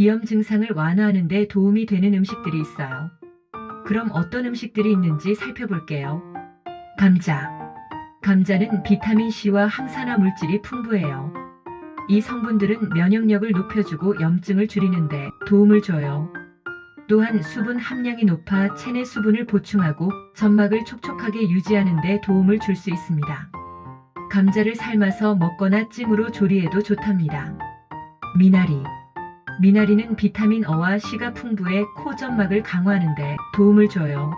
비염 증상을 완화하는 데 도움이 되는 음식들이 있어요. 그럼 어떤 음식들이 있는지 살펴볼게요. 감자. 감자는 비타민C와 항산화 물질이 풍부해요. 이 성분들은 면역력을 높여주고 염증을 줄이는데 도움을 줘요. 또한 수분 함량이 높아 체내 수분을 보충하고 점막을 촉촉하게 유지하는 데 도움을 줄 수 있습니다. 감자를 삶아서 먹거나 찜으로 조리해도 좋답니다. 미나리. 미나리는 비타민 어와 C가 풍부해 코 점막을 강화하는 데 도움을 줘요.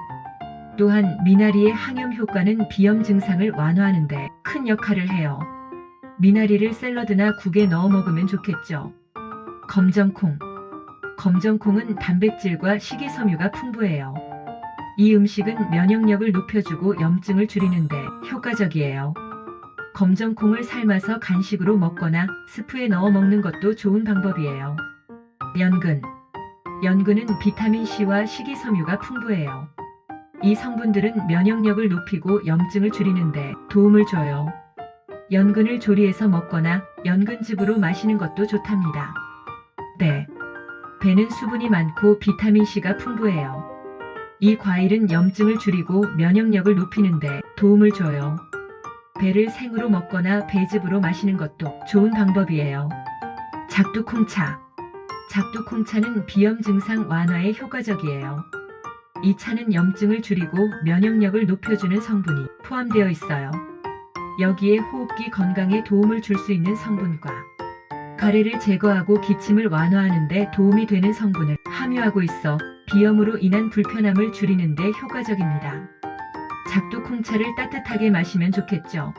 또한 미나리의 항염 효과는 비염 증상을 완화하는 데 큰 역할을 해요. 미나리를 샐러드나 국에 넣어 먹으면 좋겠죠. 검정콩. 검정콩은 단백질과 식이섬유가 풍부해요. 이 음식은 면역력을 높여주고 염증을 줄이는데 효과적이에요. 검정콩을 삶아서 간식으로 먹거나 스프에 넣어 먹는 것도 좋은 방법이에요. 연근. 연근은 비타민C와 식이섬유가 풍부해요. 이 성분들은 면역력을 높이고 염증을 줄이는데 도움을 줘요. 연근을 조리해서 먹거나 연근즙으로 마시는 것도 좋답니다. 배. 배는 수분이 많고 비타민C가 풍부해요. 이 과일은 염증을 줄이고 면역력을 높이는데 도움을 줘요. 배를 생으로 먹거나 배즙으로 마시는 것도 좋은 방법이에요. 작두콩차. 작두콩차는 비염 증상 완화에 효과적이에요. 이 차는 염증을 줄이고 면역력을 높여주는 성분이 포함되어 있어요. 여기에 호흡기 건강에 도움을 줄 수 있는 성분과 가래를 제거하고 기침을 완화하는 데 도움이 되는 성분을 함유하고 있어 비염으로 인한 불편함을 줄이는 데 효과적입니다. 작두 콩차를 따뜻하게 마시면 좋겠죠.